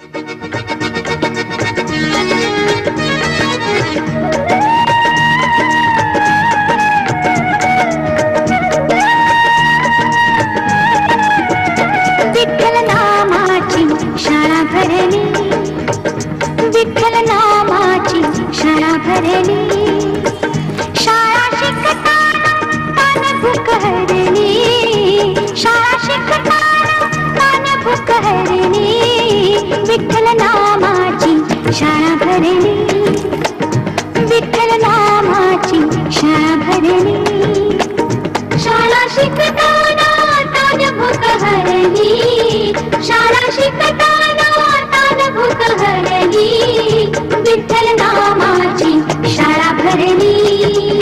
विठ्ठल शाळा भरली विठ्ठल नामाची शाळा भरली शाळा शिकताना तान भूक हरली शाळा शिकताना तान भूक हरली विठ्ठल नामाची शाळा भरली